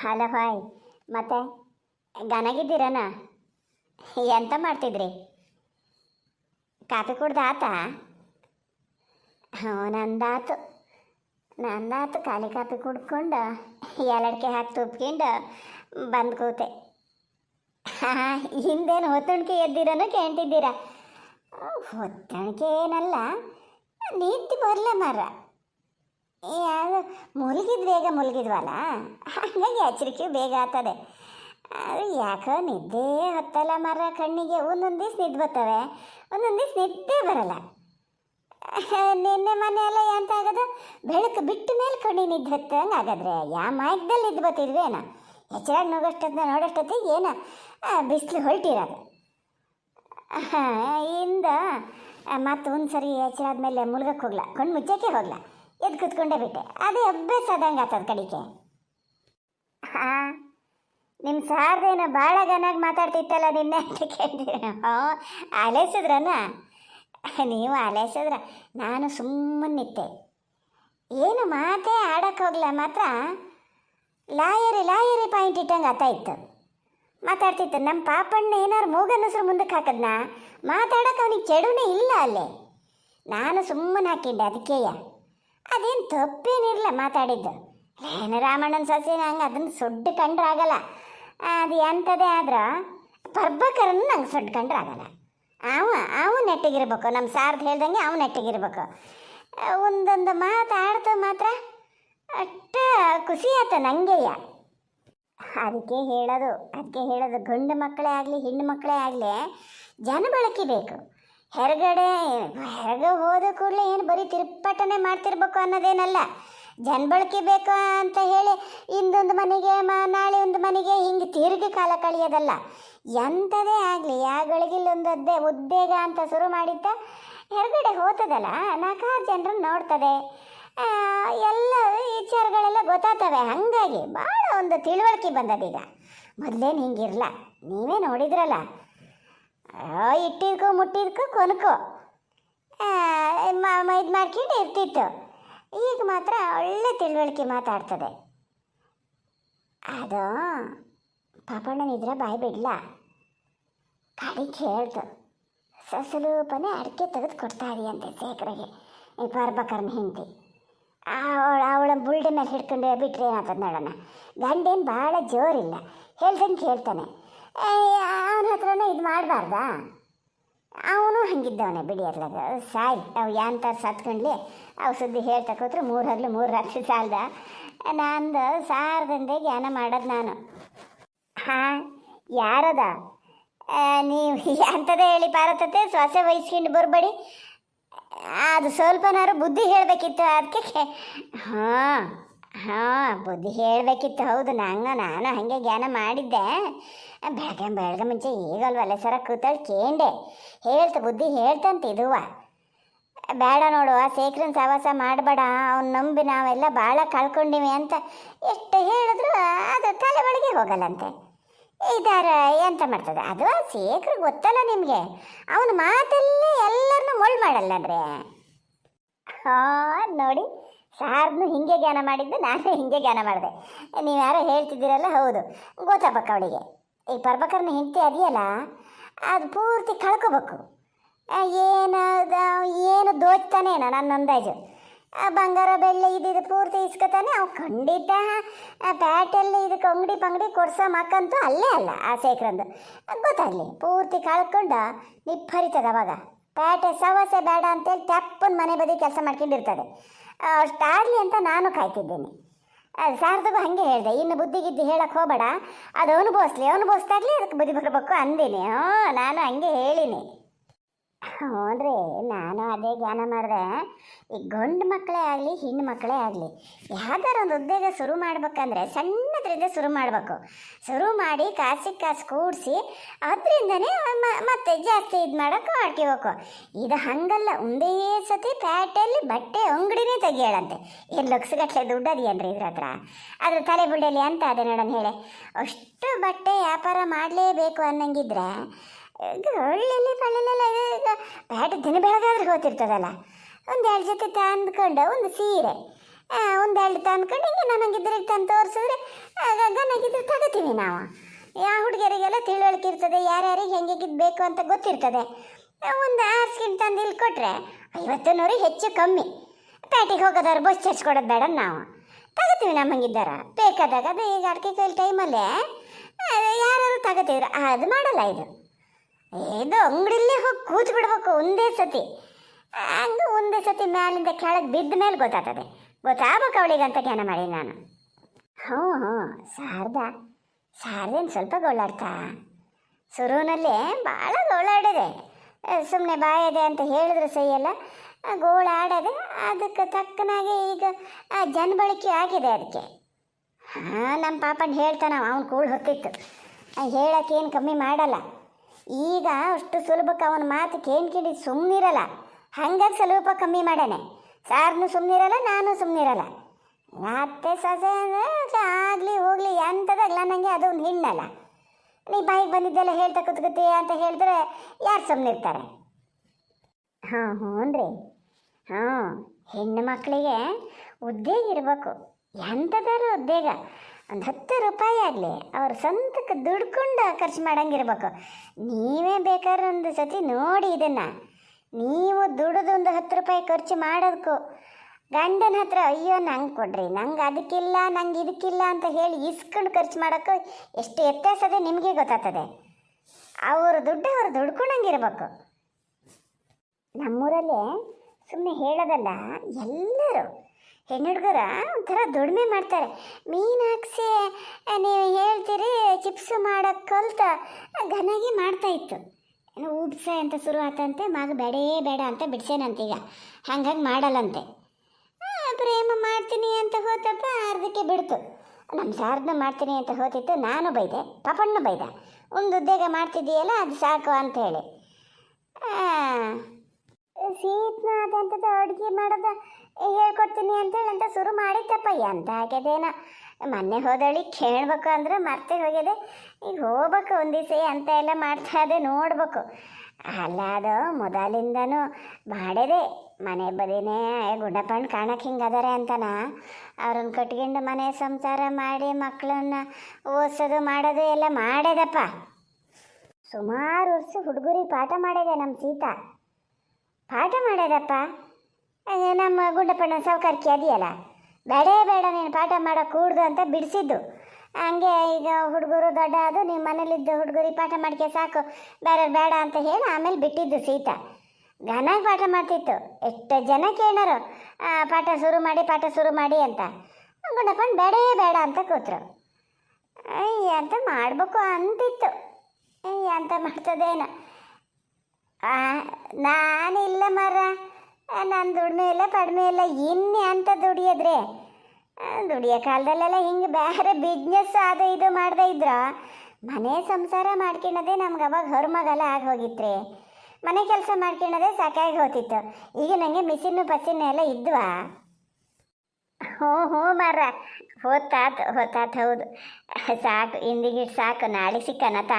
Hello hi. ಮತ್ತೆ ಗನಗಿದ್ದೀರನ ಎಂತ ಮಾಡ್ತಿದ್ರಿ? ಕಾಫಿ ಕುಡ್ದು ಆತಾ ಹ್ಞೂ, ನಂದಾತು. ನಂದಾತು ಖಾಲಿ ಕಾಫಿ ಕುಡ್ಕೊಂಡು ಏಲಡಿಕೆ ಹಾಕಿ ತುಪ್ಕೊಂಡು ಬಂದು ಕೂತೆ. ಹಾಂ, ಹಿಂದೇನು ಹೊತ್ತಣಿಕೆ ಎದ್ದಿರನು ಕೇಳ್ತಿದ್ದೀರಾ? ಹೊತ್ತಣಿಕೆ ಏನಲ್ಲ ನೀತಿ ಬರಲ ಮರ ಯಾವುದು ಮುಳುಗಿದ್ ಬೇಗ ಮುಳುಗಿದ್ವಲ್ಲ ಹಾಗಾಗಿ ಎಚ್ಚರಿಕೆ ಬೇಗ ಆಗ್ತದೆ. ಅದು ಯಾಕೋ ನಿದ್ದೆ ಹತ್ತಲ್ಲ ಮರ ಕಣ್ಣಿಗೆ. ಒಂದೊಂದು ದಿವ್ಸ ನಿದ್ದೆ ಬರ್ತವೆ, ಒಂದೊಂದು ದಿವ್ಸ ನಿದ್ದೆ ಬರಲ್ಲ. ನಿನ್ನೆ ಮನೆ ಎಂತ ಆಗೋದು? ಬೆಳಕು ಬಿಟ್ಟ ಮೇಲೆ ಕಣ್ಣಿಗೆ ನಿದ್ದೆ ಹತ್ತಂಗೆ ಆಗದ್ರೆ ಯಾ ಮಾಯಕದಲ್ಲಿ ನಿದ್ದೆ ಬತ್ತಿದ್ವೇನ ಎಚ್ಚರಾಗಿ ನೋಡೋಷ್ಟೊತ್ತ ನೋಡೋಷ್ಟೊತ್ತಿಗೆ ಏನ ಬಿಸಿಲು ಹೊರಟಿರೋದು. ಇಂದ ಮತ್ತೆ ಒಂದು ಸರಿ ಎಚ್ಚರಾದ್ಮೇಲೆ ಮುಳುಗಕ್ಕೆ ಹೋಗ್ಲ? ಕಣ್ಣು ಮುಚ್ಚಕ್ಕೆ ಹೋಗ್ಲ? ಎದ್ದು ಕೂತ್ಕೊಂಡೇ ಬಿಟ್ಟೆ. ಅದೇ ಅಭ್ಯಾಸ ಆದಂಗೆ ಆತದ ಕಡಿಕೆ ಹಾಂ ನಿಮ್ಮ ಸಾರ್ದೇನೋ ಭಾಳ ಗನಾಗಿ ಮಾತಾಡ್ತಿತ್ತಲ್ಲ ನಿನ್ನೆ ಅಂತ ಕೇಳಿದೆ. ಆಲೈಸಿದ್ರನ ನೀವು ಆಲೈಸಿದ್ರ ನಾನು ಸುಮ್ಮನಿತ್ತೆ ಏನು ಮಾತೇ ಆಡಕ್ಕೆ ಮಾತ್ರ ಲಾಯರಿ ಲಾಯರಿ ಪಾಯಿಂಟ್ ಇಟ್ಟಂಗೆ ಆತ ಇತ್ತು ಮಾತಾಡ್ತಿತ್ತು ನಮ್ಮ ಪಾಪಣ್ಣ ಏನಾರು ಮೂಗನಸರು ಮುಂದಕ್ಕೆ ಹಾಕದ್ನ? ಮಾತಾಡೋಕೆ ಅವನಿಗೆ ಚೆಡುನೇ ಇಲ್ಲ ಅಲ್ಲೇ. ನಾನು ಸುಮ್ಮನೆ ಹಾಕಿದ್ದೆ ಅದಕ್ಕೆಯ ಅದೇನು ತಪ್ಪೇನಿರಲ್ಲ ಮಾತಾಡಿದ್ದು. ಏನು ರಾಮಣ್ಣನ ಸೊಸೆ ನಂಗೆ ಅದನ್ನು ಸುಡ್ಡು ಕಂಡ್ರಾಗಲ್ಲ ಅದು ಎಂಥದೇ ಆದ್ರೆ ಪರ್ಬಕರನ್ನು ನಂಗೆ ಸುಡ್ಡು ಕಂಡ್ರಾಗಲ್ಲ ಅವ ಅವ ನೆಟ್ಟಿಗಿರ್ಬೇಕು. ನಮ್ಮ ಸಾರ್ದು ಹೇಳ್ದಂಗೆ ಅವ ನೆಟ್ಟಿಗಿರ್ಬೇಕು. ಒಂದೊಂದು ಮಾತಾಡ್ತಾ ಮಾತ್ರ ಅಷ್ಟ ಖುಷಿ ಆತ ನಂಗೆಯ. ಅದಕ್ಕೆ ಹೇಳೋದು ಅದಕ್ಕೆ ಹೇಳೋದು ಗಂಡು ಮಕ್ಕಳೇ ಆಗಲಿ, ಹೆಣ್ಣು ಮಕ್ಕಳೇ ಆಗಲಿ ಜನ ಬಳಕೆ ಬೇಕು. ಹೊರಗಡೆ, ಹೊರಗೆ ಹೋದ ಕೂಡಲೇ ಏನು ಬರೀ ತಿರುಪಟನೆ ಮಾಡ್ತಿರ್ಬೇಕು ಅನ್ನೋದೇನಲ್ಲ. ಜನ ಬಳಕೆ ಬೇಕು ಅಂತ ಹೇಳಿ ಇಂದೊಂದು ಮನೆಗೆ ಮ, ನಾಳೆ ಒಂದು ಮನೆಗೆ ಹಿಂಗೆ ತಿರುಗಿ ಕಾಲ ಕಳೆಯೋದಲ್ಲ. ಎಂಥದೇ ಆಗಲಿ ಯಾಗಳಿಗಿಲ್ಲೊಂದು ಅದ್ದೇ ಉದ್ಯೋಗ ಅಂತ ಶುರು ಮಾಡಿದ್ದ ಹೊರಗಡೆ ಹೋತದಲ್ಲ, ನಾಲ್ಕಾರು ಜನರನ್ನು ನೋಡ್ತದೆ. ಎಲ್ಲ ವಿಚಾರಗಳೆಲ್ಲ ಗೊತ್ತಾಗ್ತವೆ. ಹಾಗಾಗಿ ಭಾಳ ಒಂದು ತಿಳುವಳಿಕೆ ಬಂದದೀಗ. ಮೊದಲೇನು ಹಿಂಗಿರಲ್ಲ ನೀವೇ ನೋಡಿದ್ರಲ್ಲ. ಇಟ್ಟಿದ್ಕೋ ಮುಟ್ಟಿದ್ಕೋ ಕೊನ್ಕೋ. ಇದು ಮಾಡ್ಕೊಂಡು ಇರ್ತಿತ್ತು. ಈಗ ಮಾತ್ರ ಒಳ್ಳೆ ತಿಳುವಳಿಕೆ ಮಾತಾಡ್ತದೆ. ಅದು ಪಾಪಣ್ಣನಿದ್ರೆ ಬಾಯಿ ಬಿಡ್ಲ. ಕಡಿಗೆ ಹೇಳ್ತು ಸಸಲೂಪನೇ ಅಡಿಕೆ ತೆಗೆದು ಕೊಡ್ತಾ ಇದೆಯಂತೆ ಶೇಖರಿಗೆ. ಈ ಬರ್ಬಕರ್ನ ಹಿಂಡಿ ಅವಳ ಅವಳ ಬುಲ್ಡೆ ಮೇಲೆ ಹಿಡ್ಕೊಂಡು ಬಿಟ್ರೆ ಏನಾಗ್ತದೆ ನೋಡೋಣ ಗಂಡೇನು ಭಾಳ ಜೋರಿಲ್ಲ. ಹೇಳ್ದಂಗೆ ಕೇಳ್ತಾನೆ. ಅವನ ಹತ್ರನೇ ಇದು ಮಾಡಬಾರ್ದಾ? ಅವನು ಹಂಗಿದ್ದವನೇ ಅಲ್ಲ ಸಾಯ್ ಅವು ಯಾಂತ ಸತ್ಕೊಂಡ್ಲಿ, ಅವು ಸುದ್ದಿ ಹೇಳ್ತಾ ಕೂತ್ರೆ ಮೂರು ಹಗಲು ಮೂರು ರಾತ್ರಿ ಸಾಲ್ದ. ನಂದು ಸಾರದಂದೆ ಜ್ಞಾನ ಮಾಡೋದು ನಾನು. ಹಾಂ, ಯಾರದ? ನೀವು ಅಂಥದ್ದೇ ಹೇಳಿ ಪಾರತತೆ ಸೊಸೆ ವಹಿಸ್ಕೊಂಡು ಬರಬೇಡಿ. ಅದು ಸ್ವಲ್ಪನಾರು ಬುದ್ಧಿ ಹೇಳಬೇಕಿತ್ತು ಅದಕ್ಕೆ ಹಾಂ. ಹಾಂ, ಬುದ್ಧಿ ಹೇಳಬೇಕಿತ್ತು, ಹೌದು. ನಾನು ನಾನು ಹಾಗೆ ಜ್ಞಾನ ಮಾಡಿದ್ದೆ. ಬೆಳಗ್ಗೆ ಬೆಳಗ್ಗೆ ಮುಂಚೆ ಈಗಲ್ವಲ್ಲ ಸರ ಕೂತಳು ಕೇಂಡೆ ಹೇಳ್ತ, ಬುದ್ಧಿ ಹೇಳ್ತಂತ ಇದುವ. ಬೇಡ ನೋಡು ಆ ಶೇಖರನ್ ಸಹವಾಸ ಮಾಡಬೇಡ. ಅವ್ನು ನಂಬಿ ನಾವೆಲ್ಲ ಭಾಳ ಕಳ್ಕೊಂಡಿವಿ ಅಂತ ಎಷ್ಟು ಹೇಳಿದ್ರು ಅದು ತಲೆ ಒಳಗೆ ಹೋಗಲ್ಲಂತೆ. ಇದಾರ, ಎಂತ ಮಾಡ್ತದೆ? ಅದು ಸೇಕ್ರ ಗೊತ್ತಲ್ಲ ನಿಮಗೆ. ಅವನ ಮಾತಲ್ಲೇ ಎಲ್ಲರನ್ನೂ ಮೊಳ್ ಮಾಡಲ್ಲಂದ್ರೆ. ಹಾಂ, ನೋಡಿ. ಸಾರ್ನು ಹಿಂಗೆ ಜ್ಞಾನ ಮಾಡಿದ್ದು, ನಾನು ಹಿಂಗೆ ಜ್ಞಾನ ಮಾಡಿದೆ. ನೀವು ಯಾರೋ ಹೇಳ್ತಿದ್ದೀರಲ್ಲ, ಹೌದು. ಗೊತ್ತಪ್ಪಕ್ಕ ಅವಳಿಗೆ. ಈ ಪರ್ಬಕರ್ನ ಹೆಂಡತಿ ಅದೆಯಲ್ಲ, ಅದು ಪೂರ್ತಿ ಕಳ್ಕೋಬೇಕು. ಏನು ಏನು ದೋಚ್ತಾನೇನ ನನ್ನ ಅಂದಾಜು. ಆ, ಬಂಗಾರ ಬೆಳ್ಳಿ ಇದ್ದಿದ್ದು ಪೂರ್ತಿ ಇಸ್ಕೊತಾನೆ, ಅವು ಖಂಡಿತ, ಆ, ಪ್ಯಾಟಲ್ಲಿ ಇದಕ್ಕೆ ಅಂಗಡಿ ಪಂಗಡಿ ಕೊಡ್ಸೋ ಮಕ್ಕಂತೂ ಅಲ್ಲೇ ಅಲ್ಲ, ಆ ಶೇಖರಂದು. ಗೊತ್ತಾಗಲಿ, ಪೂರ್ತಿ ಕಳ್ಕೊಂಡ ನಿಪ್ಪರಿತದೆ ಅವಾಗ. ಪ್ಯಾಟೆ ಸವಸೆ ಬೇಡ ಅಂತೇಳಿ ತಪ್ಪನ್ನು ಮನೆ ಬದಿ ಕೆಲಸ ಮಾಡ್ಕೊಂಡಿರ್ತದೆ. ಅಷ್ಟಾಗಲಿ ಅಂತ ನಾನು ಕಾಯ್ತಿದ್ದೇನೆ. ಅದು ಸಾರ್ದಗೂ ಹಾಗೆ ಹೇಳಿದೆ, ಇನ್ನು ಬುದ್ಧಿಗಿದ್ದು ಹೇಳಕ್ಕೆ ಹೋಗಬೇಡ. ಅದು ಅವನು ಅನುಭವಿಸ್ದಾಗಲಿ ಅದಕ್ಕೆ ಬುದ್ಧಿ ಬರಬೇಕು ಅಂದಿನಿ. ಹ್ಞೂ ನಾನು ಹಂಗೆ ಹೇಳಿನಿ. ಹ್ಞೂನ್ರಿ, ನಾನು ಅದೇ ಜ್ಞಾನ ಮಾಡಿದೆ. ಈ ಗಂಡು ಮಕ್ಕಳೇ ಆಗಲಿ, ಹೆಣ್ಣು ಮಕ್ಕಳೇ ಆಗಲಿ, ಯಾವ್ದಾರ ಒಂದು ಉದ್ಯೋಗ ಶುರು ಮಾಡ್ಬೇಕಂದ್ರೆ ಸಣ್ಣದ್ರಿಂದ ಶುರು ಮಾಡಬೇಕು. ಶುರು ಮಾಡಿ ಕಾಸಿಗೆ ಕಾಸು ಕೂಡಿಸಿ, ಅದರಿಂದನೇ ಮತ್ತೆ ಜಾಸ್ತಿ ಇದು ಮಾಡೋಕ್ಕೆ ಮಾಡ್ಕೋಬೇಕು ಇದು ಹಂಗಲ್ಲ, ಒಂದೇ ಸತಿ ಪ್ಯಾಟಲ್ಲಿ ಬಟ್ಟೆ ಅಂಗಡಿನೇ ತೆಗಿಯೋಳಂತೆ. ಏನು ಲಕ್ಷಗಟ್ಟಲೆ ದುಡ್ಡು ಅದೇನ್ರಿ ಇದ್ರ ಹತ್ರ? ಅದ್ರ ತಲೆ ಬುಡ್ಡೆಯಲ್ಲಿ ಅಂತ ಅದೇ ನೋಡೋಣ ಹೇಳಿ. ಅಷ್ಟು ಬಟ್ಟೆ ವ್ಯಾಪಾರ ಮಾಡಲೇಬೇಕು ಅನ್ನಂಗಿದ್ರೆ ಹಳ್ಳಿಲಿ ಪಳ್ಳಿಲೆಲ್ಲ ಪ್ಯಾಟ್ ದಿನ ಬೆಳಗಾದ್ರೆ ಗೊತ್ತಿರ್ತದಲ್ಲ ಒಂದೆರಡು ಜೊತೆ ತಂದ್ಕೊಂಡು, ಒಂದು ಸೀರೆ. ಒಂದೆರಡು ತಂದ್ಕೊಂಡು ಹಿಂಗೆ ನನಗಿದ್ರೆ ತಂದು ತೋರಿಸಿದ್ರೆ ನನಗಿದ್ರೆ ತಗೋತೀವಿ ನಾವು. ಯಾವ ಹುಡುಗಿಯರಿಗೆಲ್ಲ ತಿಳುವಳಿಕೆ ಇರ್ತದೆ, ಯಾರ್ಯಾರಿಗೆ ಹೆಂಗೆ ಬೇಕು ಅಂತ ಗೊತ್ತಿರ್ತದೆ. ಒಂದು ಆರ್ಸ್ಕಿನ್ ತಂದು ಇಲ್ಲಿ ಕೊಟ್ಟರೆ ಐವತ್ತು ನೂರು ಹೆಚ್ಚು ಕಮ್ಮಿ. ಪ್ಯಾಟಿಗೆ ಹೋಗೋದವ್ರು ಬಸ್ ಚರ್ಚ್ ಕೊಡೋದು ಬೇಡ ನಾವು. ತಗೋತೀವಿ ನಮ್ಮಂಗಿದ್ದಾರೆ ಬೇಕಾದಾಗ ಅದು ಈಗ ಅಡಿಕೆ ಕೈಲಿ ಟೈಮಲ್ಲೇ ಯಾರು ತಗೋತಿದ್ರು, ಅದು ಮಾಡಲ್ಲ ಇದು. ಇದು ಅಂಗಡಿಲೇ ಹೋಗಿ ಕೂತ್ ಬಿಡ್ಬೇಕು ಒಂದೇ ಸತಿ. ಹಂಗೆ ಒಂದೇ ಸತಿ ಮ್ಯಾಲಿಂದ ಕೆಳಗೆ ಬಿದ್ದ ಮೇಲೆ ಗೊತ್ತಾಗ್ತದೆ. ಗೊತ್ತಾಗ್ಬೇಕು ಅವಳಿಗೆ ಅಂತ ಜ್ಞಾನ ಮಾಡಿ ನಾನು. ಹ್ಞೂ ಹ್ಞೂ. ಶಾರದಾ, ಶಾರದೇನು ಸ್ವಲ್ಪ ಗೋಳಾಡ್ತಾ? ಶುರುವಿನಲ್ಲೇ ಭಾಳ ಗೋಳಾಡಿದೆ. ಸುಮ್ಮನೆ ಬಾಯದೆ ಅಂತ ಹೇಳಿದ್ರು ಸಹಿಯಲ್ಲ ಗೋಳಾಡದೆ ಅದಕ್ಕೆ ತಕ್ಕನಾಗೆ ಈಗ ಜನಬಳಕೆ ಆಗಿದೆ ಅದಕ್ಕೆ. ಹಾಂ, ನಮ್ಮ ಪಾಪನ ಹೇಳ್ತಾನ ಅವ್ನು ಕೂಳು ಹೊತ್ತಿತ್ತು. ಹೇಳಕ್ಕೆ ಏನು ಕಮ್ಮಿ ಮಾಡಲ್ಲ. ಈಗ ಅಷ್ಟು ಸುಲಭಕ್ಕೆ ಅವನ ಮಾತು ಕೇಳ್ಕೊಂಡು ಸುಮ್ಮನಿರಲ್ಲ ಹಂಗಾಗಿ ಸ್ವಲ್ಪ ಕಮ್ಮಿ ಮಾಡಾನೆ. ಸಾರ್ನು ಸುಮ್ಮನಿರಲ್ಲ ನಾನು ಸುಮ್ಮನಿರಲ್ಲ ಮತ್ತೆ ಸೊಸೆ ಅಂದರೆ ಆಗಲಿ ಹೋಗಲಿ ಎಂಥದಾಗಲ್ಲ ನನಗೆ ಅದೊಂದು ಹೆಣ್ಣಲ್ಲ ನೀ ಬಾಯಿಗೆ ಬಂದಿದ್ದೆಲ್ಲ ಹೇಳ್ತಾ ಕೂತ್ಕೊತಿ ಅಂತ ಹೇಳಿದ್ರೆ ಯಾರು ಸುಮ್ಮನಿರ್ತಾರೆ ಹಾಂ, ಹ್ಞೂ ರೀ ಹಾಂ ಹೆಣ್ಣು ಮಕ್ಕಳಿಗೆ ಉದ್ಯೋಗ ಇರಬೇಕು. ಎಂಥದಾರು ಉದ್ಯೋಗ. ಒಂದು ಹತ್ತು ರೂಪಾಯಿ ಆಗಲಿ, ಅವ್ರ ಸ್ವಂತಕ್ಕೆ ದುಡ್ಕೊಂಡು ಖರ್ಚು ಮಾಡಂಗಿರ್ಬೇಕು. ನೀವೇ ಬೇಕಾದ್ರೆ ಒಂದು ಸತಿ ನೋಡಿ ಇದನ್ನು. ನೀವು ದುಡಿದು ಒಂದು ಹತ್ತು ರೂಪಾಯಿ ಖರ್ಚು ಮಾಡೋದಕ್ಕೂ ಗಂಡನ ಹತ್ರ, ಅಯ್ಯೋ, ನಂಗೆ ಕೊಡ್ರಿ, ನಂಗೆ ಅದಕ್ಕಿಲ್ಲ ನಂಗೆ ಇದಕ್ಕಿಲ್ಲ ಅಂತ ಹೇಳಿ ಇಸ್ಕೊಂಡು ಖರ್ಚು ಮಾಡೋಕ್ಕೂ ಎಷ್ಟು ವ್ಯತ್ಯಾಸ ಅದೇ ನಿಮಗೆ ಗೊತ್ತಾಗ್ತದೆ. ಅವ್ರ ದುಡ್ಡು ಅವ್ರು ದುಡ್ಕೊಂಡಂಗಿರ್ಬೇಕು. ನಮ್ಮೂರಲ್ಲಿ ಸುಮ್ಮನೆ ಹೇಳೋದಲ್ಲ, ಎಲ್ಲರೂ ಹೆಣ್ಣುಡುಗರ ಒಂಥರ ದುಡಿಮೆ ಮಾಡ್ತಾರೆ. ಮೀನು ಹಾಕ್ಸಿ ನೀವು ಹೇಳ್ತೀರಿ, ಚಿಪ್ಸು ಮಾಡೋಕ್ಕೆ ಕಲ್ತ, ಘನಾಗಿ ಮಾಡ್ತಾ ಇತ್ತು. ಏನು ಅಂತ ಶುರು ಆತಂತೆ, ಮಗ ಬೇಡೇ ಬೇಡ ಅಂತ ಬಿಡ್ಸೇನಂತೀಗ. ಹಂಗಾಗಿ ಮಾಡಲ್ಲಂತೆ. ಪ್ರೇಮ ಮಾಡ್ತೀನಿ ಅಂತ ಹೋತಪ್ಪ, ಅರ್ಧಕ್ಕೆ ಬಿಡ್ತು. ನಮ್ಮ ಸಾರ್ದನ್ನ ಮಾಡ್ತೀನಿ ಅಂತ ಹೋತಿತ್ತು, ನಾನು ಬೈದೆ, ಪಾಪಣ್ಣು ಬೈದ. ಒಂದು ಉದ್ಯೋಗ ಮಾಡ್ತಿದ್ದೀಯಲ್ಲ, ಅದು ಸಾಕು ಅಂತ ಹೇಳಿ. ಸೀತ್ನ ಅದಂಥದ್ದು ಅಡುಗೆ ಮಾಡೋದು ಹೇಳ್ಕೊಡ್ತೀನಿ ಅಂತೇಳಿ ಅಂತ ಶುರು ಮಾಡಿದ್ದಪ್ಪ. ಎಂತ ಆಗ್ಯದೇನ ಮೊನ್ನೆ ಹೋದಳಿ ಕೇಳ್ಬೇಕು ಅಂದ್ರೆ ಮತ್ತೆ ಹೋಗಿದೆ ಈಗ ಹೋಗ್ಬೇಕು ಒಂದು ದಿವಸ ಅಂತ ಎಲ್ಲ ಮಾಡ್ತಾ ಇದೆ ನೋಡ್ಬೇಕು. ಅಲ್ಲ ಅದು ಮೊದಲಿಂದನೂ ಮಾಡಿದೆ. ಮನೆ ಬದಿನೇ ಗುಡ್ಡಪ್ಪಣ್ಣ ಕಾಣಕ್ಕೆ ಹಿಂಗದಾರೆ ಅಂತನ. ಅವ್ರನ್ನ ಕಟ್ಕೊಂಡು ಮನೆ ಸಂಸಾರ ಮಾಡಿ ಮಕ್ಕಳನ್ನ ಓದಿಸೋದು ಮಾಡೋದು ಎಲ್ಲ ಮಾಡಿದಪ್ಪ. ಸುಮಾರು ವರ್ಷ ಹುಡುಗರಿಗೆ ಪಾಠ ಮಾಡಿದೆ ನಮ್ಮ ಸೀತಾ. ಪಾಠ ಮಾಡ್ಯದಪ್ಪ ಅದೇ ನಮ್ಮ ಗುಂಡಪ್ಪಣ್ಣ ಸಾವುಕಾರಕ್ಕೆ ಅದೆಯಲ್ಲ? ಬೇಡೇ ಬೇಡ, ನೀನು ಪಾಠ ಮಾಡೋ ಕೂಡ್ದು ಅಂತ ಬಿಡಿಸಿದ್ದು. ಹಂಗೆ ಈಗ ಹುಡುಗರು ದೊಡ್ಡ ಅದು ನಿಮ್ಮ ಮನೇಲಿದ್ದ ಹುಡುಗರಿಗೆ ಪಾಠ ಮಾಡ್ಕೆ ಸಾಕು. ಬೇರೆ ಬೇಡ ಅಂತ ಹೇಳಿ ಆಮೇಲೆ ಬಿಟ್ಟಿದ್ದು ಸೀತಾ. ಘನಾಗಿ ಪಾಠ ಮಾಡ್ತಿತ್ತು. ಎಷ್ಟು ಜನ ಕೇಳೋರು ಪಾಠ ಶುರು ಮಾಡಿ, ಪಾಠ ಶುರು ಮಾಡಿ ಅಂತ. ಗುಂಡಪ್ಪಣ್ಣ ಬೇಡೇ ಬೇಡ ಅಂತ ಕೂತರು. ಅಯ್ಯ ಅಂತ ಮಾಡಬೇಕು ಅಂತಿತ್ತು. ಅಂತ ಮಾಡ್ತದೇನು. ನಾನಿಲ್ಲ ಮರ. ನನ್ನ ದುಡಿಮೆ ಇಲ್ಲ, ಕಡಿಮೆ ಇಲ್ಲ, ಇನ್ನೇ ಅಂತ ದುಡಿಯೋದ್ರೆ? ದುಡಿಯೋ ಕಾಲದಲ್ಲೆಲ್ಲ ಹಿಂಗೆ ಬೇರೆ ಬಿಸ್ನೆಸ್ ಅದು ಇದು ಮಾಡದೇ ಇದ್ರ? ಮನೆ ಸಂಸಾರ ಮಾಡ್ಕೊಳ್ಳೋದೇ ನಮ್ಗೆ ಅವಾಗ ಹೊರಮಗಲ ಆಗಿ ಹೋಗಿತ್ರಿ. ಮನೆ ಕೆಲಸ ಮಾಡ್ಕೊಳ್ಳೋದೇ ಸಾಕಾಗಿ ಹೋತಿತ್ತು. ಈಗ ನನಗೆ ಮಿಷಿನ್ನು ಪಸಿನ್ನು ಎಲ್ಲ ಇದ್ವಾ? ಹ್ಞೂ ಹ್ಞೂ ಮಾರ ಹೊತ್ತಾತು ಹೊತ್ತಾತು ಹೌದು. ಸಾಕು ಇಂದಿಗಿಟ್ಟು ಸಾಕು. ನಾಳೆ ಸಿಕ್ಕನತ